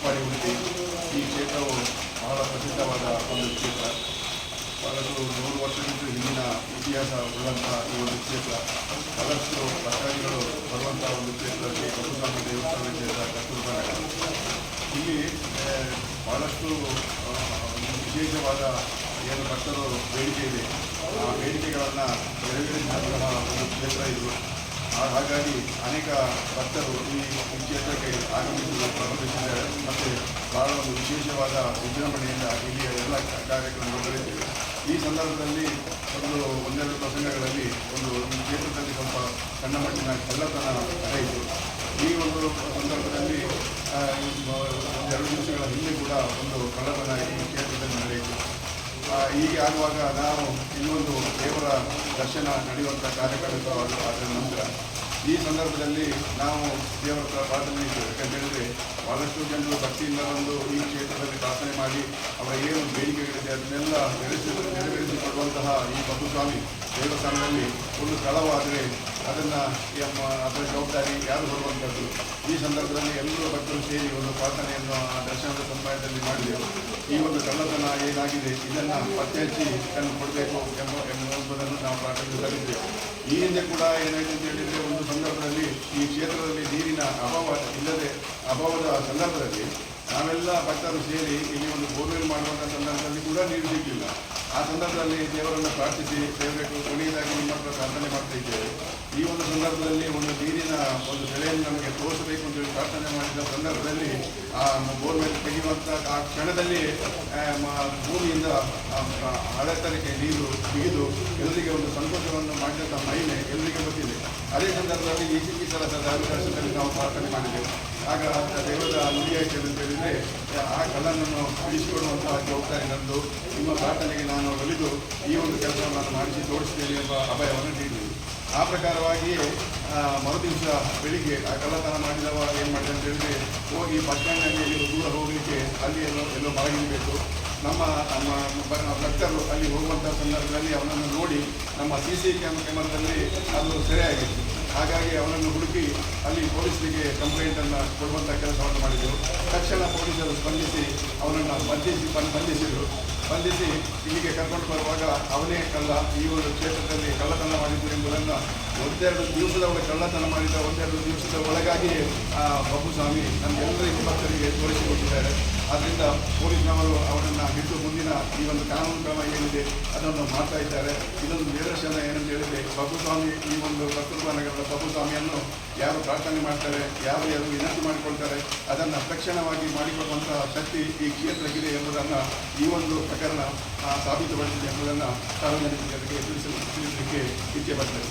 ಉಪ್ಪಾಡಿ ಉಳಿದಿ ಈ ಕ್ಷೇತ್ರವು ಬಹಳ ಪ್ರಸಿದ್ಧವಾದ ಒಂದು ಕ್ಷೇತ್ರ. ಬಹಳಷ್ಟು ನೂರು ವರ್ಷದಿಂದ ಹಿಂದಿನ ಇತಿಹಾಸ ಉಳ್ಳಂತಹ ಈ ಒಂದು ಕ್ಷೇತ್ರ. ಬಹಳಷ್ಟು ಭಕ್ತಾದಿಗಳು ಬರುವಂತಹ ಒಂದು ಕ್ಷೇತ್ರಕ್ಕೆ ಕಸ್ತೂರ್ಬಾನ ದೇವಸ್ಥಾನ ಕ್ಷೇತ್ರ ಕಸ್ತೂರ್ಬಾನ ಇಲ್ಲಿ ಬಹಳಷ್ಟು ವಿಶೇಷವಾದ ಏನು ಭಕ್ತರು ಬೇಡಿಕೆ ಇದೆ. ಆ ಬೇಡಿಕೆಗಳನ್ನು ನೆರವೇರಿಸಿದಂತಹ ಒಂದು ಕ್ಷೇತ್ರ ಇದು. ಹಾಗಾಗಿ ಅನೇಕ ಭಕ್ತರು ಈ ಕ್ಷೇತ್ರಕ್ಕೆ ಆಗಮಿಸಲು ಪ್ರಾರಂಭಿಸಿದ್ದಾರೆ ಒಂದು ವಿಶೇಷವಾದ ವಿಜೃಂಭಣೆಯಿಂದ ಇಲ್ಲಿಯ ಎಲ್ಲ ಕಾರ್ಯಕ್ರಮಗಳು ನಡೆಯುತ್ತಿವೆ. ಈ ಸಂದರ್ಭದಲ್ಲಿ ಒಂದು ಒಂದೆರಡು ಪ್ರಸಂಗಗಳಲ್ಲಿ ಒಂದು ಕ್ಷೇತ್ರದಲ್ಲಿ ಸ್ವಲ್ಪ ಸಣ್ಣ ಮಟ್ಟಿನ ಕಳ್ಳತನ ನಡೆಯಿತು ಈ ಒಂದು ಸಂದರ್ಭದಲ್ಲಿ ಎರಡು ದಿವಸಗಳ ಹಿಂದೆ ಕೂಡ ಒಂದು ಕಳ್ಳತನ ಈ ಕ್ಷೇತ್ರದಲ್ಲಿ ನಡೆಯಿತು. ಹೀಗೆ ಆಗುವಾಗ ನಾವು ಇನ್ನೊಂದು ದೇವರ ದರ್ಶನ ನಡೆಯುವಂಥ ಕಾರ್ಯಕ್ರಮ ಅದರ ನಂತರ ಈ ಸಂದರ್ಭದಲ್ಲಿ ನಾವು ದೇವರ ಪ್ರಾರ್ಥನೆ ಯಾಕಂತ ಬಹಳಷ್ಟು ಜನರು ಭಕ್ತಿಯಿಂದ ಬಂದು ಈ ಕ್ಷೇತ್ರದಲ್ಲಿ ಪ್ರಾರ್ಥನೆ ಮಾಡಿ ಅವರ ಏನು ಬೇಡಿಕೆಗಳಿದೆ ಅದನ್ನೆಲ್ಲ ನೆರವೇರಿಸಿ ನೆರವೇರಿಸಿಕೊಳ್ಳುವಂತಹ ಈ ಬಸುಸ್ವಾಮಿ ದೇವಸ್ಥಾನದಲ್ಲಿ ಒಂದು ಸ್ಥಳವಾದರೆ ಅದನ್ನು ಅದರ ಜವಾಬ್ದಾರಿ ಯಾರು ಬರುವಂಥದ್ದು ಈ ಸಂದರ್ಭದಲ್ಲಿ ಎಲ್ಲರೂ ಭಕ್ತರು ಸೇರಿ ಒಂದು ಪ್ರಾರ್ಥನೆಯನ್ನು ಆ ದರ್ಶನದ ಸಮುದಾಯದಲ್ಲಿ ಮಾಡಿದೆವು. ಈ ಒಂದು ಕಳ್ಳತನ ಏನಾಗಿದೆ? ಇದನ್ನು ಪತ್ತೆ ಹಚ್ಚಿ ಇದನ್ನು ಕೊಡಬೇಕು ಎಂಬ, ಎಂಬುದನ್ನು ನಾವು ಪ್ರಾರ್ಥನೆ ಸಲ್ಲಿದ್ದೇವೆ ಈ ಹಿಂದೆ ಕೂಡ ಏನಾಯಿತು ಅಂತ ಹೇಳಿದರೆ, ಒಂದು ಸಂದರ್ಭದಲ್ಲಿ ಈ ಕ್ಷೇತ್ರದಲ್ಲಿ ನೀರಿನ ಅಭಾವ ಇಲ್ಲದೆ, ಅಭಾವದ ಸಂದರ್ಭದಲ್ಲಿ ನಾವೆಲ್ಲ ಭಕ್ತರು ಸೇರಿ ಇಲ್ಲಿ ಒಂದು ಬೋರ್ವೆಲ್ ಮಾಡುವಂಥ ಸಂದರ್ಭದಲ್ಲಿ ಕೂಡ ನೀರು ಸಿಗಲಿಲ್ಲ ಆ ಸಂದರ್ಭದಲ್ಲಿ ದೇವರನ್ನು ಪ್ರಾರ್ಥಿಸಿ ದೇವರಿಗೆ ಕೊನೆಯದಾಗಿ ನಿಮ್ಮ ಹತ್ರ ಪ್ರಾರ್ಥನೆ ಮಾಡ್ತಾ ಈ ಒಂದು ಸಂದರ್ಭದಲ್ಲಿ ಒಂದು ಒಂದು ಬೆಳೆಯನ್ನು ನಮಗೆ ತೋರಿಸಬೇಕು ಅಂತ ಹೇಳಿ ಪ್ರಾರ್ಥನೆ ಮಾಡಿದ ಸಂದರ್ಭದಲ್ಲಿ, ಆ, ಬೋರ್ವೆಲ್ ತೆಗೆಯುವಂಥ ಆ ಕ್ಷಣದಲ್ಲಿ ಭೂಮಿಯಿಂದ ಹಳೆತನಕ್ಕೆ ನೀರು ಬಿಗಿದು ಎಲ್ಲರಿಗೆ ಒಂದು ಸಂತೋಷವನ್ನು ಮಾಡಿದಂಥ ಮಹಿಮೆ ಎಲ್ಲರಿಗೆ ಗೊತ್ತಿದೆ. ಅದೇ ಸಂದರ್ಭದಲ್ಲಿ ಈ ಈ ಸಲದ ದರ್ಶನದಲ್ಲಿ ನಾವು ಪ್ರಾರ್ಥನೆ ಮಾಡಿದೆವು. ಆಗ ದೇವರ ನುಡಿಯಾಯಿತು ಅಂತ ಹೇಳಿದರೆ, ಆ ಕಲ್ಲನ್ನು ಅಳಿಸಿಕೊಡುವಂತಹ ಜವಾಬ್ದಾರಿ ನಂದು ನಿಮ್ಮ ಪ್ರಾರ್ಥನೆಗೆ ನಾನು ಒಲಿದು ಈ ಒಂದು ಕೆಲಸವನ್ನು ನಾನು ಮಾಡಿಸಿ ತೋರಿಸಿದ್ದೇನೆ ಎಂಬ ಅಭಯವನ್ನು ನೀಡಿದೆ. ಆ ಪ್ರಕಾರವಾಗಿಯೇ ಆ, ಮರುದಿವಸ ಬೆಳಿಗ್ಗೆ ಆ ಕಳ್ಳತನ ಮಾಡಿದವ ಏನು ಮಾಡಿದೆ ಅಂತ ಹೇಳಿದ್ರೆ ಹೋಗಿ ಬಸ್ ದೂರ ಹೋಗಲಿಕ್ಕೆ ಅಲ್ಲಿ ಎಲ್ಲೋ ಎಲ್ಲೋ ಮಲಗಿರಬೇಕು ನಮ್ಮ ನಮ್ಮ ಭಕ್ತರು ಅಲ್ಲಿ ಹೋಗುವಂಥ ಸಂದರ್ಭದಲ್ಲಿ ಅವನನ್ನು ನೋಡಿ ನಮ್ಮ ಸಿ ಸಿ ಕ್ಯಾಮರಾದಲ್ಲಿ ಅದು ಸೆರೆಯಾಗಿತ್ತು ಹಾಗಾಗಿ ಅವನನ್ನು ಹುಡುಕಿ ಅಲ್ಲಿ ಪೊಲೀಸರಿಗೆ ಕಂಪ್ಲೇಂಟನ್ನು ಕೊಡುವಂಥ ಕೆಲಸವನ್ನು ಮಾಡಿದರು. ತಕ್ಷಣ ಪೊಲೀಸರು ಸ್ಪಂದಿಸಿ ಅವನನ್ನು ಬಂಧಿಸಿ ಬಂಧಿಸಿದರು. ಬಂಧಿಸಿ ಇಲ್ಲಿಗೆ ಕರ್ಕೊಂಡು ಬರುವಾಗ ಅವನೇ ಕಳ್ಳ ಈ ಒಂದು ಕ್ಷೇತ್ರದಲ್ಲಿ ಕಳ್ಳತನ ಮಾಡಿದ್ದು ಎಂಬುದನ್ನು ಒಂದೆರಡು ದಿವಸದ ಕಳ್ಳತನ ಮಾಡಿದ ಒಂದೆರಡು ದಿವಸದ ಒಳಗಾಗಿ ಆ ಬಬ್ಬುಸ್ವಾಮಿ ನಮ್ಮೆಲ್ಲರಿಗೂ ಭಕ್ತರಿಗೆ ತೋರಿಸಿಕೊಟ್ಟಿದ್ದಾರೆ. ಆದ್ದರಿಂದ ಪೊಲೀಸ್ನವರು ಅವರನ್ನು ಬಿಟ್ಟು ಮುಂದಿನ ಈ ಒಂದು ಕಾನೂನು ಕ್ರಮ ಏನಿದೆ ಅದನ್ನು ಮಾಡ್ತಾ ಇದ್ದಾರೆ. ಇದೊಂದು ನಿದರ್ಶನ ಏನಂತ ಹೇಳಿದರೆ ಬಬ್ಬುಸ್ವಾಮಿ ಈ ಒಂದು ಕಸ್ತೂರ್ಬಾ ನಗರದ ಬಬ್ಬುಸ್ವಾಮಿಯನ್ನು ಯಾರು ಪ್ರಾರ್ಥನೆ ಮಾಡ್ತಾರೆ, ಯಾರು ಯಾರು ವಿನಂತಿ ಮಾಡಿಕೊಳ್ತಾರೆ, ಅದನ್ನು ತಕ್ಷಣವಾಗಿ ಮಾಡಿಕೊಳ್ಳುವಂಥ ಶಕ್ತಿ ಈ ಕ್ಷೇತ್ರಕ್ಕಿದೆ ಎಂಬುದನ್ನು ಈ ಒಂದು ಪ್ರಕರಣ ಸಾಬೀತುಪಡಿಸಿದೆ ಎಂಬುದನ್ನು ಸಾರ್ವಜನಿಕರಿಗೆ ತಿಳಿಸಲು ತಿಳಿಸಲಿಕ್ಕೆ ಇಚ್ಛೆ ಬರ್ತದೆ